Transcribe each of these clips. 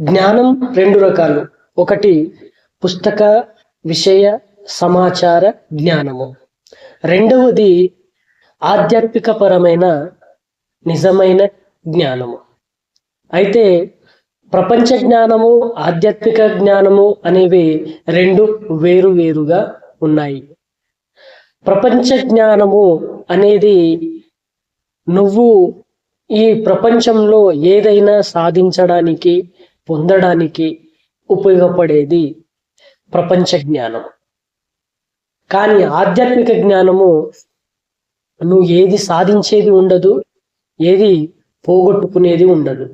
జ్ఞానం రెండు రకాలు. ఒకటి పుస్తక విషయ సమాచార జ్ఞానము. రెండవది ఆధ్యాత్మిక పరమైన నిజమైన జ్ఞానము. అయితే ప్రపంచ జ్ఞానము ఆధ్యాత్మిక జ్ఞానము అనేవి రెండు వేరు వేరుగా ఉన్నాయి. ప్రపంచ జ్ఞానము అనేది నువ్వు ఈ ప్రపంచంలో ఏదైనా సాధించడానికి పొందడానికి ఉపయోగపడేది ప్రపంచ జ్ఞానం. కానీ ఆధ్యాత్మిక జ్ఞానము నువ్వు ఏది సాధించేది ఉండదు ఏది పోగొట్టుకునేది ఉండదు.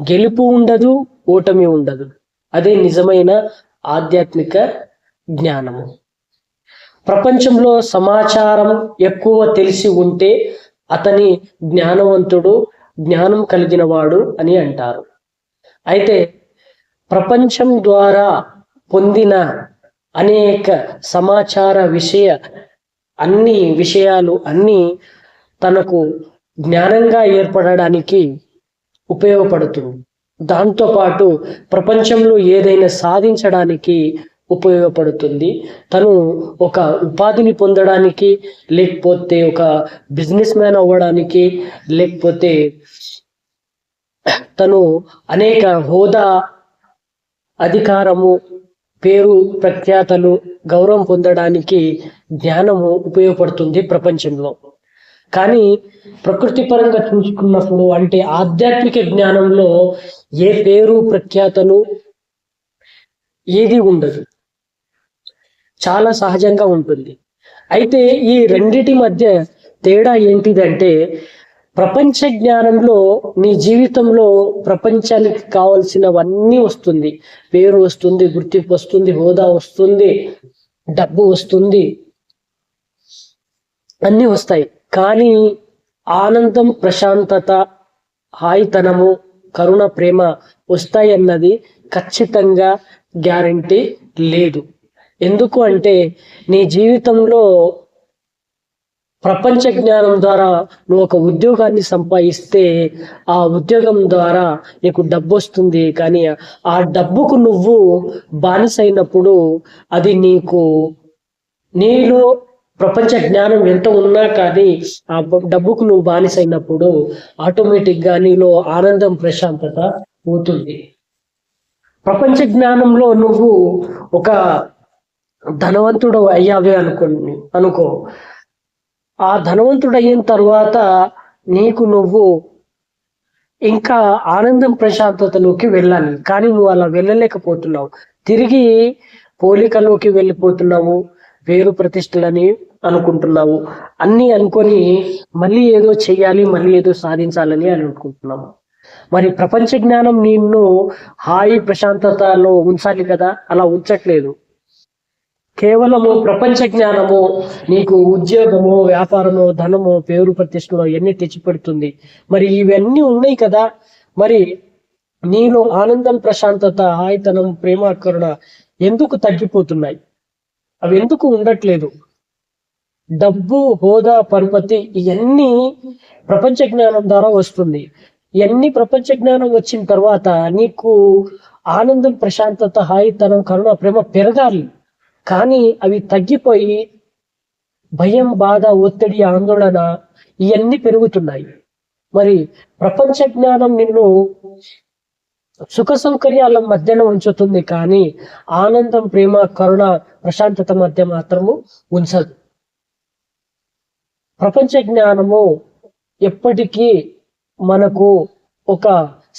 గెలుపు ఉండదు ఓటమి ఉండదు. అదే నిజమైన ఆధ్యాత్మిక జ్ఞానము. ప్రపంచంలో సమాచారం ఎక్కువ తెలిసి ఉంటే అతని జ్ఞానవంతుడు జ్ఞానం కలిగిన వాడు అని అంటారు. అయితే ప్రపంచం ద్వారా పొందిన అనేక సమాచార విషయ అన్ని విషయాలు అన్నీ తనకు జ్ఞానంగా ఏర్పడడానికి ఉపయోగపడుతుంది. దాంతోపాటు ప్రపంచంలో ఏదైనా సాధించడానికి ఉపయోగపడుతుంది. తను ఒక ఉపాధిని పొందడానికి లేకపోతే ఒక బిజినెస్ మ్యాన్ అవ్వడానికి లేకపోతే తను అనేక హోదా అధికారము పేరు ప్రఖ్యాతలు గౌరవం పొందడానికి జ్ఞానము ఉపయోగపడుతుంది ప్రపంచంలో. కానీ ప్రకృతి పరంగా చూసుకున్నప్పుడు అంటే ఆధ్యాత్మిక జ్ఞానంలో ఏ పేరు ప్రఖ్యాతలు ఏది ఉండదు. చాలా సహజంగా ఉంటుంది. అయితే ఈ రెండిటి మధ్య తేడా ఏంటిదంటే ప్రపంచ జ్ఞానంలో నీ జీవితంలో ప్రపంచానికి కావలసినవన్నీ వస్తుంది. పేరు వస్తుంది గుర్తింపు వస్తుంది హోదా వస్తుంది డబ్బు వస్తుంది. అన్నీ వస్తాయి. కానీ ఆనందం ప్రశాంతత హాయితనము కరుణ ప్రేమ వస్తాయన్నది ఖచ్చితంగా గ్యారంటీ లేదు. ఎందుకు అంటే నీ జీవితంలో ప్రపంచ జ్ఞానం ద్వారా నువ్వు ఒక ఉద్యోగాన్ని సంపాదిస్తే ఆ ఉద్యోగం ద్వారా నీకు డబ్బు వస్తుంది. కానీ ఆ డబ్బుకు నువ్వు బానిసైనప్పుడు అది నీకు నీలో ప్రపంచ జ్ఞానం ఎంత ఉన్నా కానీ ఆ డబ్బుకు నువ్వు బానిసైనప్పుడు ఆటోమేటిక్గా నీలో ఆనందం ప్రశాంతత పోతుంది. ప్రపంచ జ్ఞానంలో నువ్వు ఒక ధనవంతుడు అయ్యావే అనుకో అనుకో. ఆ ధనవంతుడు అయిన తర్వాత నీకు నువ్వు ఇంకా ఆనందం ప్రశాంతతలోకి వెళ్ళాలి. కానీ నువ్వు అలా వెళ్ళలేకపోతున్నావు. తిరిగి పోలికలోకి వెళ్ళిపోతున్నావు. వేరు ప్రతిష్టలని అనుకుంటున్నావు. అన్ని అనుకొని మళ్ళీ ఏదో చెయ్యాలి మళ్ళీ ఏదో సాధించాలని అని అనుకుంటున్నాము మరి ప్రపంచ జ్ఞానం నిన్ను హాయి ప్రశాంతతలో ఉంచాలి కదా? అలా ఉంచట్లేదు. కేవలము ప్రపంచ జ్ఞానము నీకు ఉద్యోగము వ్యాపారము ధనము పేరు ప్రతిష్టలు అవన్నీ తెచ్చిపెడుతుంది. మరి ఇవన్నీ ఉన్నాయి కదా? మరి నీలో ఆనందం ప్రశాంతత ఆయతనం ప్రేమ కరుణ ఎందుకు తగ్గిపోతున్నాయి? అవి ఎందుకు ఉండట్లేదు? డబ్బు హోదా పరపతి ఇవన్నీ ప్రపంచ జ్ఞానం ద్వారా వస్తుంది. ఇవన్నీ ప్రపంచ జ్ఞానం వచ్చిన తర్వాత నీకు ఆనందం ప్రశాంతత హాయితనం కరుణ ప్రేమ పెరగాలి. కానీ అవి తగ్గిపోయి భయం బాధ ఒత్తిడి ఆందోళన ఇవన్నీ పెరుగుతున్నాయి. మరి ప్రపంచ జ్ఞానం నిన్ను సుఖ సౌకర్యాల మధ్యన ఉంచుతుంది కానీ ఆనందం ప్రేమ కరుణ ప్రశాంతత మధ్య మాత్రము ఉంచదు. ప్రపంచ జ్ఞానము ఎప్పటికీ మనకు ఒక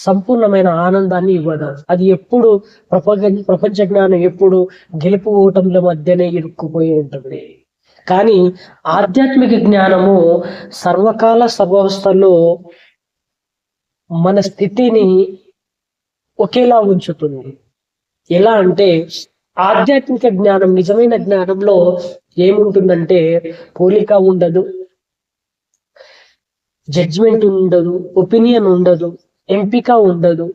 సంపూర్ణమైన ఆనందాన్ని ఇవ్వదు. అది ఎప్పుడు ప్రపంచ ప్రపంచ జ్ఞానం ఎప్పుడు గెలుపు ఓటముల మధ్యనే ఇరుక్కుపోయి ఉంటుంది. కానీ ఆధ్యాత్మిక జ్ఞానము సర్వకాల సర్వవస్థలో మన స్థితిని ఒకేలా ఉంచుతుంది. ఎలా అంటే ఆధ్యాత్మిక జ్ఞానం నిజమైన జ్ఞానంలో ఏముంటుందంటే పోలిక ఉండదు జడ్జ్మెంట్ ఉండదు ఒపీనియన్ ఉండదు. ఎంపిక ఉండదు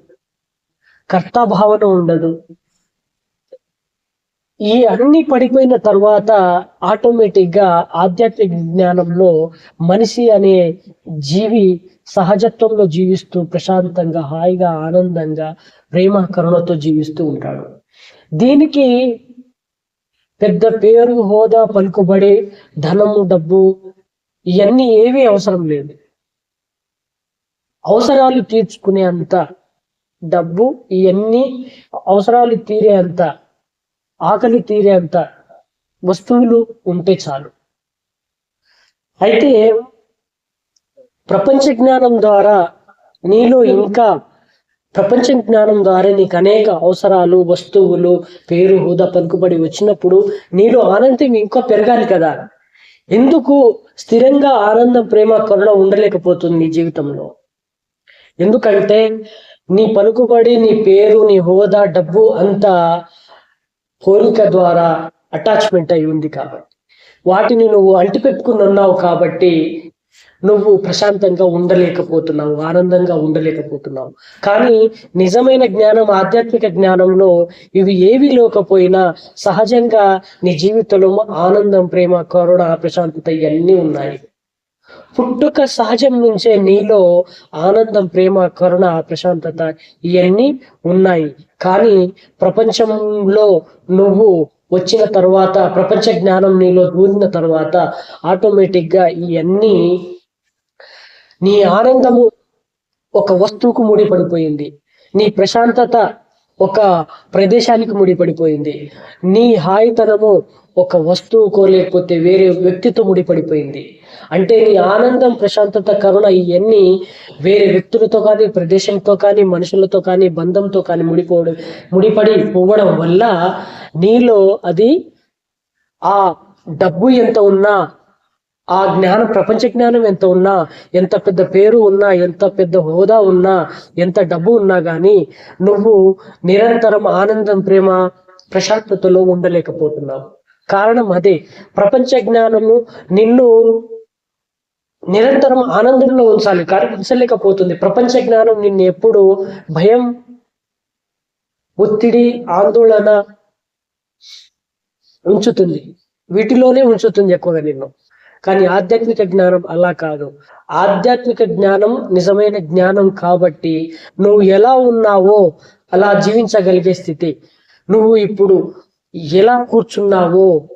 కర్తాభావన ఉండదు. ఈ అన్ని పడిపోయిన తర్వాత ఆటోమేటిక్గా ఆధ్యాత్మిక జ్ఞానంలో మనిషి అనే జీవి సహజత్వంలో జీవిస్తూ ప్రశాంతంగా హాయిగా ఆనందంగా ప్రేమ కరుణతో జీవిస్తూ ఉంటాడు. దీనికి పెద్ద పేరు హోదా పలుకుబడి ధనము డబ్బు ఇవన్నీ ఏమీ అవసరం లేదు. అవసరాలు తీర్చుకునే అంత డబ్బు ఇవన్నీ అవసరాలు తీరే అంత ఆకలి తీరే అంత వస్తువులు ఉంటే చాలు. అయితే ప్రపంచ జ్ఞానం ద్వారా నీలో ఇంకా ప్రపంచ జ్ఞానం ద్వారా నీకు అనేక అవసరాలు వస్తువులు పేరు హోదా పలుకుబడి వచ్చినప్పుడు నీలో ఆనందం ఇంకా పెరగాలి కదా. ఎందుకు స్థిరంగా ఆనందం ప్రేమ కరుణ ఉండలేకపోతుంది నీ జీవితంలో? ఎందుకంటే నీ పలుకుబడి నీ పేరు నీ హోదా డబ్బు అంతా పోలిక ద్వారా అటాచ్మెంట్ అయి ఉంది కాబట్టి. వాటిని నువ్వు అంటిపెట్టుకుని ఉన్నావు కాబట్టి నువ్వు ప్రశాంతంగా ఉండలేకపోతున్నావు ఆనందంగా ఉండలేకపోతున్నావు. కానీ నిజమైన జ్ఞానం ఆధ్యాత్మిక జ్ఞానంలో ఇవి ఏవి లేకపోయినా సహజంగా నీ జీవితంలో ఆనందం ప్రేమ కరుణ ప్రశాంతత ఇవన్నీ ఉన్నాయి. పుట్టుక సహజం నుంచే నీలో ఆనందం ప్రేమ కరుణ ప్రశాంతత ఇవన్నీ ఉన్నాయి. కానీ ప్రపంచంలో నువ్వు వచ్చిన తర్వాత ప్రపంచ జ్ఞానం నీలో దూరిన తర్వాత ఆటోమేటిక్గా ఇవన్నీ నీ ఆనందము ఒక వస్తువుకు ముడిపడిపోయింది. నీ ప్రశాంతత ఒక ప్రదేశానికి ముడిపడిపోయింది. నీ హాయితనము ఒక వస్తువుకో లేకపోతే వేరే వ్యక్తితో ముడిపడిపోయింది. అంటే నీ ఆనందం ప్రశాంతత కరుణ ఇవన్నీ వేరే వ్యక్తులతో కానీ ప్రదేశంతో కానీ మనుషులతో కానీ బంధంతో కానీ ముడిపోవడం ముడిపడి పోవడం వల్ల నీలో అది ఆ డబ్బు ఎంత ఉన్నా ఆ జ్ఞానం ప్రపంచ జ్ఞానం ఎంత ఉన్నా ఎంత పెద్ద పేరు ఉన్నా ఎంత పెద్ద హోదా ఉన్నా ఎంత డబ్బు ఉన్నా కానీ నువ్వు నిరంతరం ఆనందం ప్రేమ ప్రశాంతతలో ఉండలేకపోతున్నావు. కారణం అదే. ప్రపంచ జ్ఞానము నిన్ను నిరంతరం ఆనందంలో ఉంచాలి కానీ ఉంచలేకపోతుంది. ప్రపంచ జ్ఞానం నిన్ను ఎప్పుడు భయం ఒత్తిడి ఆందోళన ఉంచుతుంది. వీటిలోనే ఉంచుతుంది ఎక్కువగా నిన్ను. కానీ ఆధ్యాత్మిక జ్ఞానం అలా కాదు. ఆధ్యాత్మిక జ్ఞానం నిజమైన జ్ఞానం కాబట్టి నువ్వు ఎలా ఉన్నావో అలా జీవించగలిగే స్థితి. నువ్వు ఇప్పుడు ఎలా కూర్చున్నావో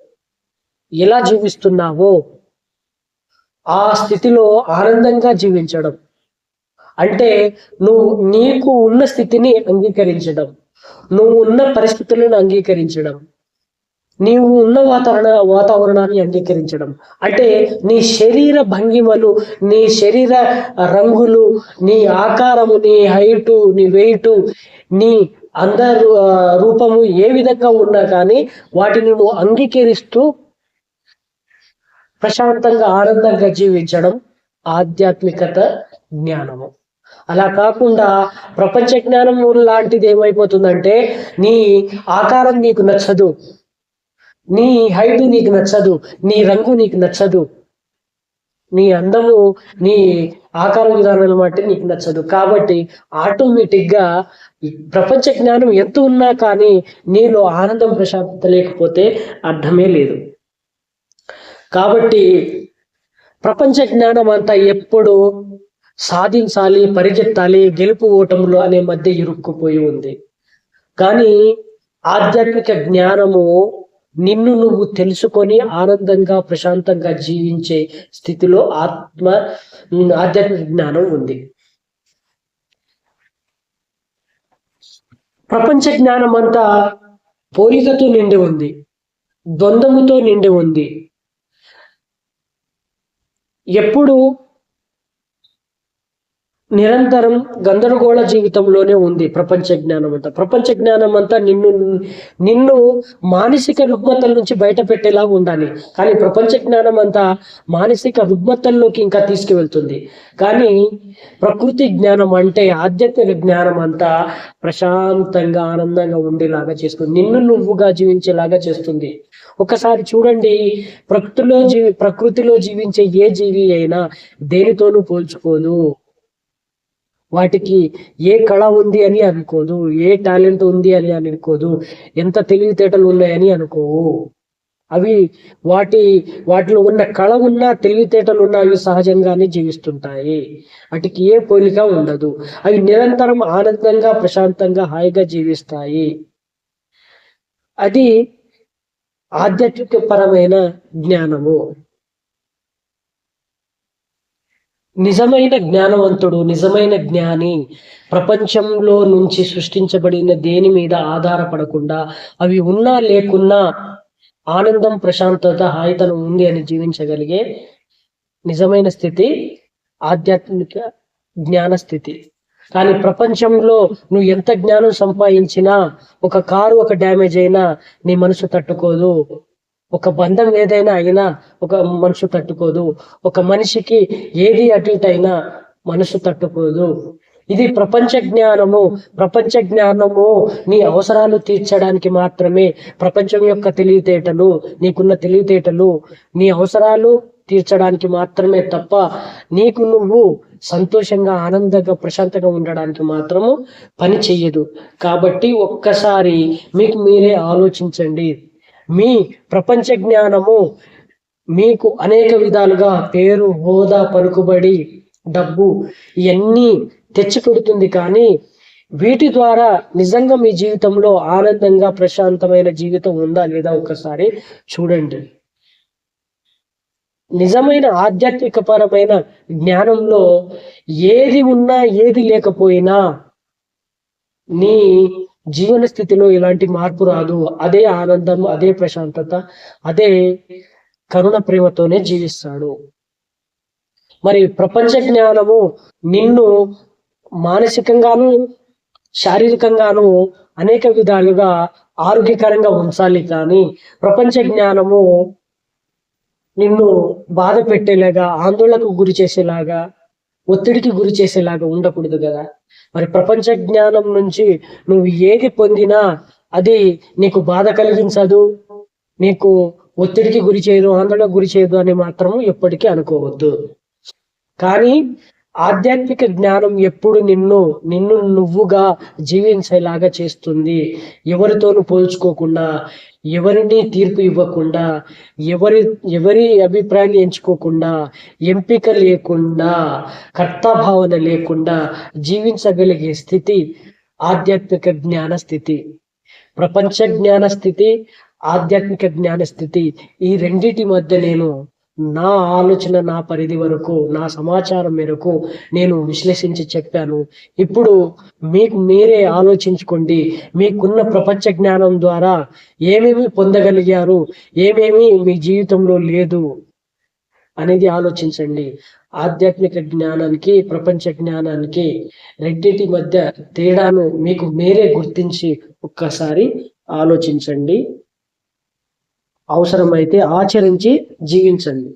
ఎలా జీవిస్తున్నావో ఆ స్థితిలో ఆనందంగా జీవించడం. అంటే నువ్వు నీకు ఉన్న స్థితిని అంగీకరించడం. నువ్వు ఉన్న పరిస్థితులను అంగీకరించడం. నీవు ఉన్న వాతావరణ వాతావరణాన్ని అంగీకరించడం. అంటే నీ శరీర భంగిమలు నీ శరీర రంగులు నీ ఆకారము నీ హైటు నీ వెయిట్ నీ అందరు రూపము ఏ విధంగా ఉన్నా కానీ వాటిని నువ్వు అంగీకరిస్తూ ప్రశాంతంగా ఆనందంగా జీవించడం ఆధ్యాత్మికత జ్ఞానము. అలా కాకుండా ప్రపంచ జ్ఞానం లాంటిది ఏమైపోతుందంటే నీ ఆకారం నీకు నచ్చదు. నీ హైట్ నీకు నచ్చదు నీ రంగు నీకు నచ్చదు. నీ అందము నీ ఆకార విధానాలు బట్టి నీకు నచ్చదు. కాబట్టి ఆటోమేటిక్గా ప్రపంచ జ్ఞానం ఎంత ఉన్నా కానీ నీలో ఆనందం ప్రశాంతత లేకపోతే అర్థమే లేదు. కాబట్టి ప్రపంచ జ్ఞానం అంతా ఎప్పుడు సాధించాలి పరిగెత్తాలి గెలుపు ఓటములు అనే మధ్య ఇరుక్కుపోయి ఉంది. కానీ ఆధ్యాత్మిక జ్ఞానము నిన్ను నువ్వు తెలుసుకొని ఆనందంగా ప్రశాంతంగా జీవించే స్థితిలో ఆత్మ ఆధ్యాత్మిక జ్ఞానం ఉంది. ప్రపంచ జ్ఞానం అంతా పోలికతో నిండి ఉంది. ద్వంద్వముతో నిండి ఉంది. ఎప్పుడు నిరంతరం గందరగోళ జీవితంలోనే ఉంది ప్రపంచ జ్ఞానం అంతా. ప్రపంచ జ్ఞానం అంతా నిన్ను నిన్ను మానసిక రుగ్మతల నుంచి బయట పెట్టేలా ఉండాలి. కానీ ప్రపంచ జ్ఞానం అంతా మానసిక రుగ్మతల్లోకి ఇంకా తీసుకువెళ్తుంది. కానీ ప్రకృతి జ్ఞానం అంటే ఆధ్యాత్మిక జ్ఞానం అంతా ప్రశాంతంగా ఆనందంగా ఉండేలాగా చేస్తుంది. నిన్ను నువ్వుగా జీవించేలాగా చేస్తుంది. ఒకసారి చూడండి ప్రకృతిలో జీవి ప్రకృతిలో జీవించే ఏ జీవి అయినా దేనితోనూ పోల్చుకోదు. వాటికి ఏ కళ ఉంది అని అనుకోదు ఏ టాలెంట్ ఉంది అని అనుకోదు ఎంత తెలివితేటలు ఉన్నాయని అనుకోవు అవి వాటి వాటిలో ఉన్న కళ ఉన్నా తెలివితేటలు ఉన్నా అవి సహజంగానే జీవిస్తుంటాయి. వాటికి ఏ పోలిక ఉండదు. అవి నిరంతరం ఆనందంగా ప్రశాంతంగా హాయిగా జీవిస్తాయి. అది ఆధ్యాత్మిక పరమైన జ్ఞానము. నిజమైన జ్ఞానవంతుడు నిజమైన జ్ఞాని. ప్రపంచంలో నుంచి సృష్టించబడిన దేని మీద ఆధారపడకుండా అవి ఉన్నా లేకున్నా ఆనందం ప్రశాంతత హాయితనం ఉంది అని జీవించగలిగే నిజమైన స్థితి ఆధ్యాత్మిక జ్ఞాన స్థితి. కానీ ప్రపంచంలో నువ్వు ఎంత జ్ఞానం సంపాదించినా ఒక కారు ఒక డ్యామేజ్ అయినా నీ మనసు తట్టుకోదు. ఒక బంధం ఏదైనా అయినా ఒక మనసు తట్టుకోదు. ఒక మనిషికి ఏది అటు అయినా మనసు తట్టుకోదు. ఇది ప్రపంచ జ్ఞానము. ప్రపంచ జ్ఞానము నీ అవసరాలు తీర్చడానికి మాత్రమే ప్రపంచం యొక్క తెలివితేటలు నీకున్న తెలివితేటలు నీ అవసరాలు తీర్చడానికి మాత్రమే తప్ప నీకు నువ్వు సంతోషంగా ఆనందంగా ప్రశాంతంగా ఉండడానికి మాత్రము పని చెయ్యదు. కాబట్టి ఒక్కసారి మీకు మీరే ఆలోచించండి. మీ ప్రపంచ జ్ఞానము మీకు అనేక విధాలుగా పేరు హోదా పలుకుబడి డబ్బు ఇవన్నీ తెచ్చి పెడుతుంది కానీ వీటి ద్వారా నిజంగా మీ జీవితంలో ఆనందంగా ప్రశాంతమైన జీవితం ఉందా లేదా ఒక్కసారి చూడండి. నిజమైన ఆధ్యాత్మిక పరమైన జ్ఞానంలో ఏది ఉన్నా ఏది లేకపోయినా నీ జీవన స్థితిలో ఇలాంటి మార్పు రాదు. అదే ఆనందం అదే ప్రశాంతత అదే కరుణ ప్రేమతోనే జీవిస్తాడు. మరి ప్రపంచ జ్ఞానము నిన్ను మానసికంగాను శారీరకంగాను అనేక విధాలుగా ఆరోగ్యకరంగా ఉంచాలి కానీ ప్రపంచ జ్ఞానము నిన్ను బాధ పెట్టేలాగా ఆందోళనకు గురి చేసేలాగా ఒత్తిడికి గురి చేసేలాగా ఉండకూడదు కదా. మరి ప్రపంచ జ్ఞానం నుంచి నువ్వు ఏది పొందినా అది నీకు బాధ కలిగించదు. నీకు ఒత్తిడికి గురి చేయదు ఆందోళనకు గురి చేయదు అని మాత్రం ఎప్పటికీ అనుకోవద్దు. కానీ ఆధ్యాత్మిక జ్ఞానం ఎప్పుడు నిన్ను నిన్ను నువ్వుగా జీవించేలాగా చేస్తుంది. ఎవరితోనూ పోల్చుకోకుండా ఎవరిని తీర్పు ఇవ్వకుండా ఎవరి ఎవరి అభిప్రాయాలు ఎంచుకోకుండా ఎంపిక లేకుండా కర్తభావన లేకుండా జీవించగలిగే స్థితి ఆధ్యాత్మిక జ్ఞాన స్థితి. ప్రపంచ జ్ఞాన స్థితి ఆధ్యాత్మిక జ్ఞాన స్థితి. ఈ రెండింటి మధ్య నేను నా ఆలోచన నా పరిధి వరకు నా సమాచారం మేరకు నేను విశ్లేషించి చెప్పాను. ఇప్పుడు మీకు మీరే ఆలోచించుకోండి. మీకున్న ప్రపంచ జ్ఞానం ద్వారా ఏమేమి పొందగలిగారు? ఏమేమి మీ జీవితంలో లేదు? అనేది ఆలోచించండి. ఆధ్యాత్మిక జ్ఞానానికి ప్రపంచ జ్ఞానానికి రెండింటి మధ్య తేడాను మీకు మీరే గుర్తించి ఒక్కసారి ఆలోచించండి. అవసరమైతే ఆచరించి జీవించండి.